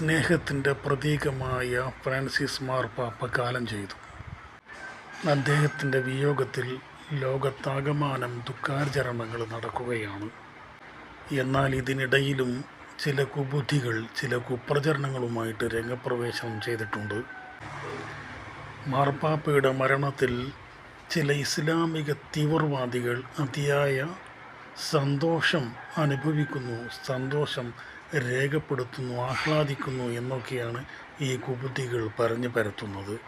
സ്നേഹത്തിന്റെ പ്രതീകമായ ഫ്രാൻസിസ് മാർപ്പാപ്പ കാലം ചെയ്തു. അദ്ദേഹത്തിന്റെ വിയോഗത്തിൽ ലോകത്താകമാനം ദുഃഖാചരണങ്ങൾ നടക്കുകയാണ്. എന്നാൽ ഇതിനിടയിലും ചില കുബുദ്ധികൾ ചില കുപ്രചരണങ്ങളുമായിട്ട് രംഗപ്രവേശനം ചെയ്തിട്ടുണ്ട്. മാർപ്പാപ്പയുടെ മരണത്തിൽ ചില ഇസ്ലാമിക തീവ്രവാദികൾ അതിയായ സന്തോഷം അനുഭവിക്കുന്നു. സന്തോഷം രേഖപ്പെടുത്തുന്നു ആഹ്ലാദിക്കുന്നു എന്നൊക്കെയാണ് ഈ കുബുദ്ധികൾ പറഞ്ഞു പരത്തുന്നത്.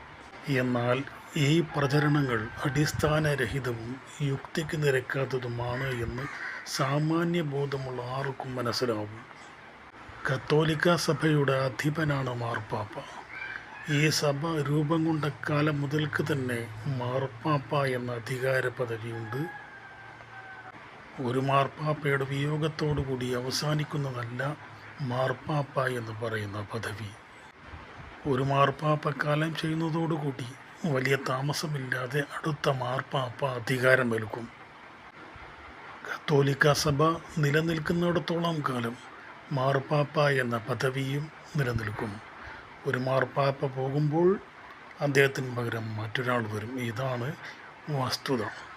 എന്നാൽ ഈ പ്രചരണങ്ങൾ അടിസ്ഥാനരഹിതവും യുക്തിക്ക് നിരക്കാത്തതുമാണ് എന്ന് സാമാന്യ ബോധമുള്ള ആർക്കും മനസ്സിലാവും. കത്തോലിക്ക സഭയുടെ അധിപനാണ് മാർപ്പാപ്പ. ഈ സഭ രൂപം കൊണ്ട കാലം മുതൽക്ക് തന്നെ മാർപ്പാപ്പ എന്ന അധികാര പദവിയുണ്ട് ഒരു മാർപ്പാപ്പയുടെ വിയോഗത്തോടു കൂടി അവസാനിക്കുന്നതല്ല മാർപ്പാപ്പ എന്ന് പറയുന്ന പദവി. ഒരു മാർപ്പാപ്പ കാലം ചെയ്യുന്നതോടുകൂടി വലിയ താമസമില്ലാതെ അടുത്ത മാർപ്പാപ്പ അധികാരമേൽക്കും. കത്തോലിക്ക സഭ നിലനിൽക്കുന്നിടത്തോളം കാലം മാർപ്പാപ്പ എന്ന പദവിയും നിലനിൽക്കും. ഒരു മാർപ്പാപ്പ പോകുമ്പോൾ അദ്ദേഹത്തിന് പകരം മറ്റൊരാൾ വരും. ഇതാണ് വസ്തുത.